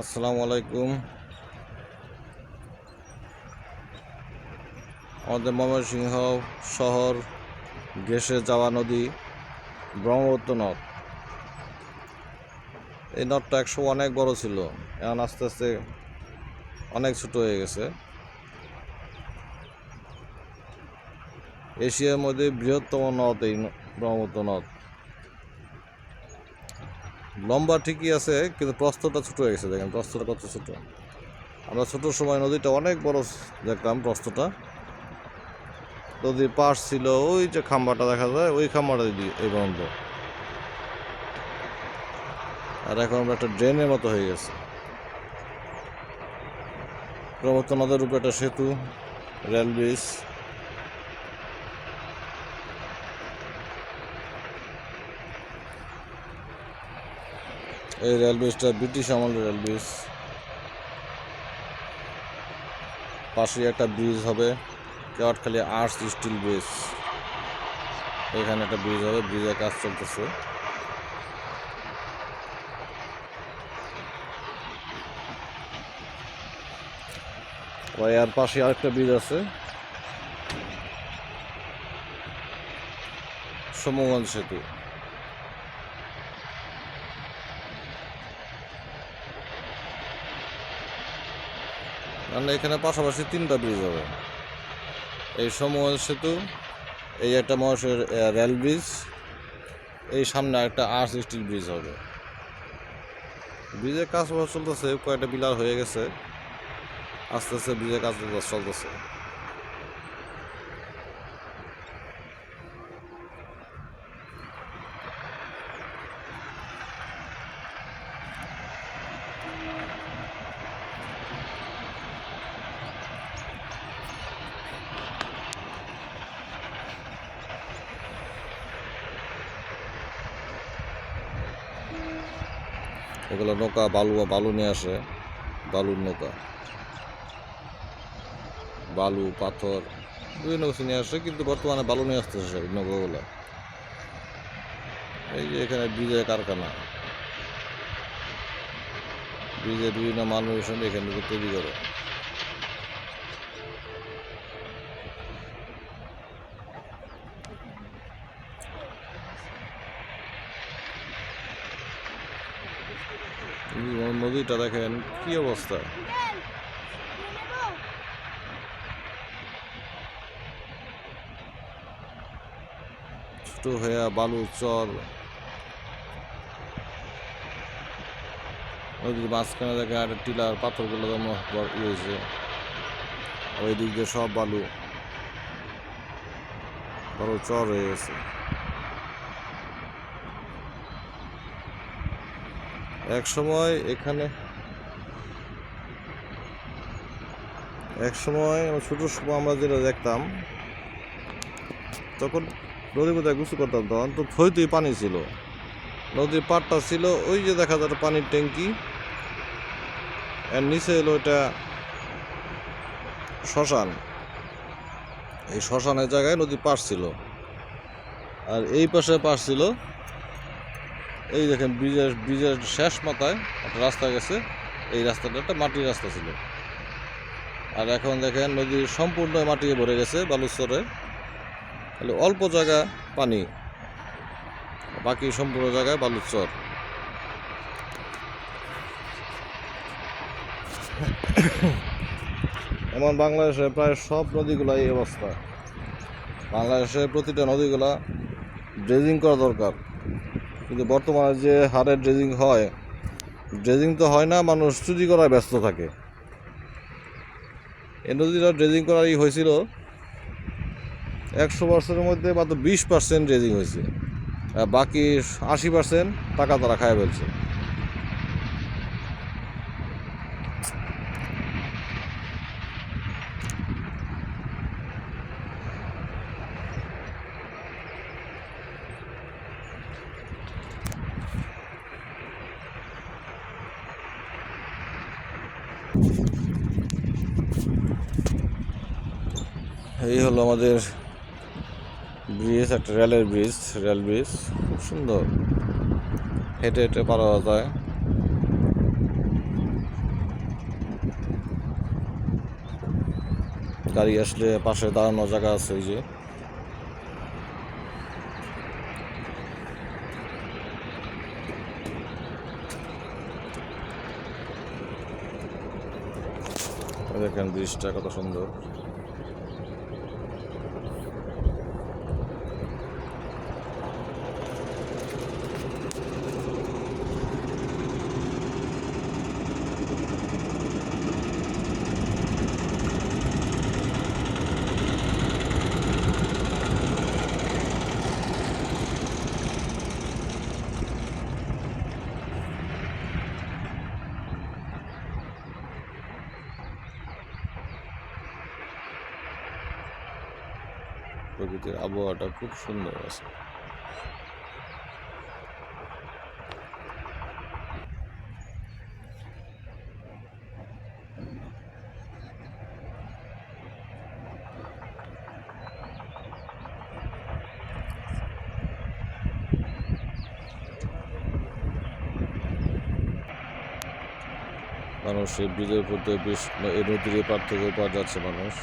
আসসালামু আলাইকুম। আমাদের ময়মনসিংহ শহর ঘেসে যাওয়া নদী ব্রহ্মপুত্র নদ। এই নদটা একশো অনেক বড় ছিল, এখন আস্তে আস্তে অনেক ছোট হয়ে গেছে। এশিয়ার মধ্যে বৃহত্তম নদ এই ব্রহ্মপুত্র নদ। লম্বা ঠিকই আছে, কিন্তু প্রস্তটা ছোট হয়ে গেছে, দেখেন প্রস্তটা কত ছোট। আমরা ছোটোর সময় নদীটা অনেক বড় দেখতাম প্রস্তটা নদীর পাশ ছিল ওই যে খাম্বাটা দেখা যায়, ওই খাম্বাটা এই পর্যন্ত। আর এখন আমরা একটা ড্রেনের মতো হয়ে গেছে। ব্রহ্মপুত্র নদের উপরে একটা সেতু, রেল ব্রিজ। এই রেল ব্রিজটা ব্রিটিশ আমলের রেল ব্রিজ পাশে একটা ব্রিজ হবে, কেওয়াটখালি আর্টস স্টিল ব্রিজ। এখানে একটা ব্রিজ হবে ব্রিজের কাজ চলতেছে। এর পাশে আরেকটা ব্রিজ আছে। সমগঞ্জ সেতু। মানে এখানে পাশাপাশি তিনটা ব্রিজ হবে। এই সময় সেতু, এই একটা মহাশয়ের রেল ব্রিজ এই সামনে একটা আর্স স্টিল ব্রিজ হবে। ব্রিজের কাজ চলতেছে, কয়েকটা পিলার হয়ে গেছে। আস্তে আস্তে ব্রিজের কাজ চলতেছে। এগুলো নৌকা, বালু বালু নিয়ে আসে, বালুর নৌকা। বালু, পাথর, বিভিন্ন কিছু নিয়ে আসে, কিন্তু বর্তমানে বালু নিয়ে আসতেছে সব নৌকাগুলো। এই যে এখানে বিজয় কারখানা। বিজয় বিভিন্ন মানুষ এখান থেকে তৈরি করে। নদীটা দেখেন, কি অবস্থা? ছোট হয়ে বালু, চর। নদীর মাঝখানে দেখে আর টিলার, পাথরগুলো জমা হয়েছে। ওই দিক দিয়ে সব বালু, বড় চর হয়ে গেছে। এক সময় এখানে, এক সময় ছোটোর সময় আমরা যেটা দেখতাম, তখন নদীর মধ্যে গুছু করতাম তখন, তো থইতেই পানি ছিল। নদীর পাড়টা ছিল ওই যে দেখা যায় পানির ট্যাঙ্কি, এর নিচে এলো এটা শ্মশান। এই শ্মশানের জায়গায় নদীর পাশ ছিল। আর এই পাশে পাশ ছিল এই দেখেন, ব্রিজের ব্রিজের শেষ মাথায় একটা রাস্তা গেছে। এই রাস্তাটা একটা মাটির রাস্তা ছিল। আর এখন দেখেন নদীর সম্পূর্ণ মাটি ভরে গেছে বালুচরে। খালি অল্প জায়গা পানি, বাকি সম্পূর্ণ জায়গায় বালুচর। এমন বাংলাদেশে প্রায় সব নদীগুলাই এই অবস্থা। বাংলাদেশের প্রতিটা নদীগুলা ড্রেজিং করা দরকার। কিন্তু বর্তমানে যে হারে ড্রেজিং হয় ড্রেজিং তো হয় না, মানুষ চুরি করায় ব্যস্ত থাকে। এ নদীটা ড্রেজিং করারই হয়েছিল। একশো পার্সেন্টের মধ্যে মাত্র বিশ পার্সেন্ট ড্রেজিং হয়েছে। বাকি আশি পার্সেন্ট টাকা তারা খায় ফেলছে। এই হলো আমাদের ব্রিজ, একটা রেলের ব্রিজ, রেল ব্রিজ। খুব সুন্দর। হেঁটে হেঁটে পাওয়া যায়। গাড়ি আসলে পাশে দাঁড়ানো জায়গা আছে ওই যে। দেখেন ব্রিজটা কত সুন্দর। প্রকৃতির আবহাওয়াটা খুব সুন্দর আছে। মানুষ এই ব্রিজের উপর দিয়ে বেশ এই নদীর এপার থেকে ওপার যাচ্ছে মানুষ।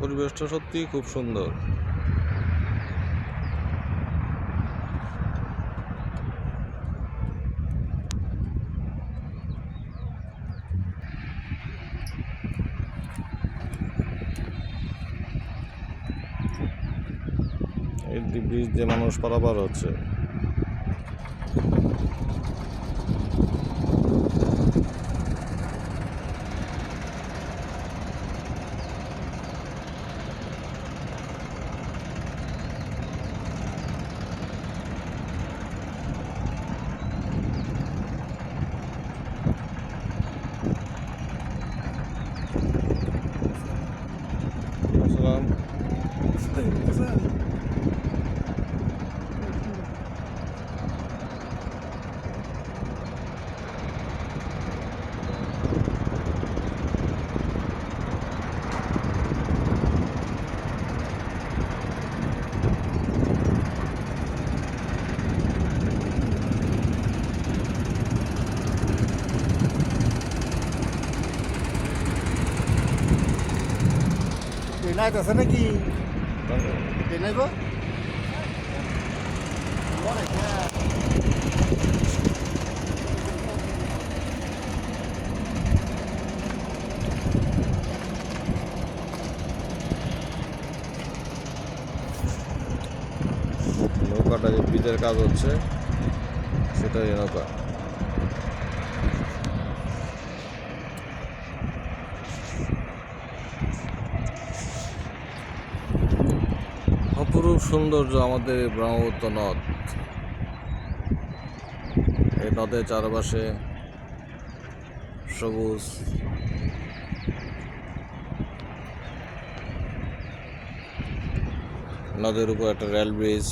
পরিবেশটা সত্যিই খুব সুন্দর। এই ব্রিজ দিয়ে মানুষ পারাপার হচ্ছে আসসালাম ট্রেন আইতেছে নাকি? ট্রেন আইব নৌকাটা যে ব্রিজের কাজ হচ্ছে সেটাই নৌকা সৌন্দর্য আমাদের ব্রহ্মপুত্র নদ। এই নদের চারপাশে সবুজ নদের উপর একটা রেল ব্রিজ।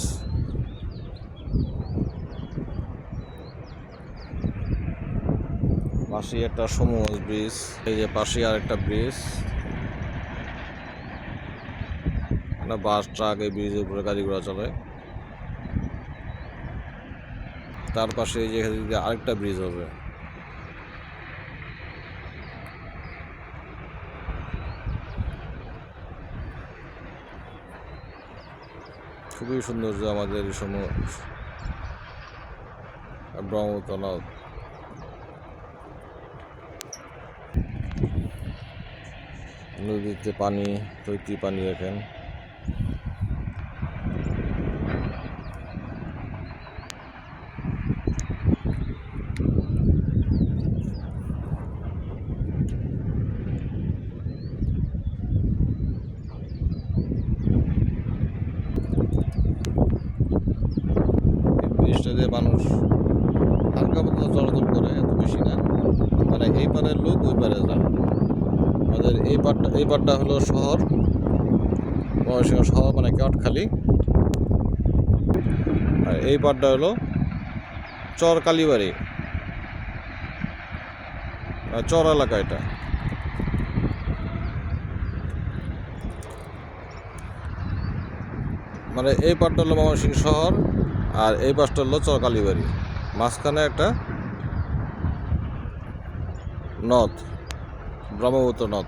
পাশে একটা সমূহ ব্রিজ। এই যে পাশে আর একটা ব্রিজ। একটা বাস, ট্রাক এই ব্রিজের উপরে গাড়ি ঘোড়া চলে। তার পাশে এই এখানে দিকে আরেকটা ব্রিজ হবে। খুবই সৌন্দর্য আমাদের এই সময়। ব্রহ্মপুত্র নদ নদীতে পানি, তৈতি পানি দেখেন মানুষ হালকা পাতলা চলাচল করে, এত বেশি না। মানে এই পারের লোক, ওই পারে যায় আমাদের এই পাটটা এই পাটটা হলো শহর। ময়মনসিংহ শহর মানে কেটখালি আর এই পাটটা হলো চর কালীবাড়ি চর এলাকা এটা। মানে এই পাশটা হলো ময়মনসিংহ শহর, আর এই পাশটা হলো চর কালীবাড়ি মাঝখানে একটা নদ, ব্রহ্মপুত্র নদ।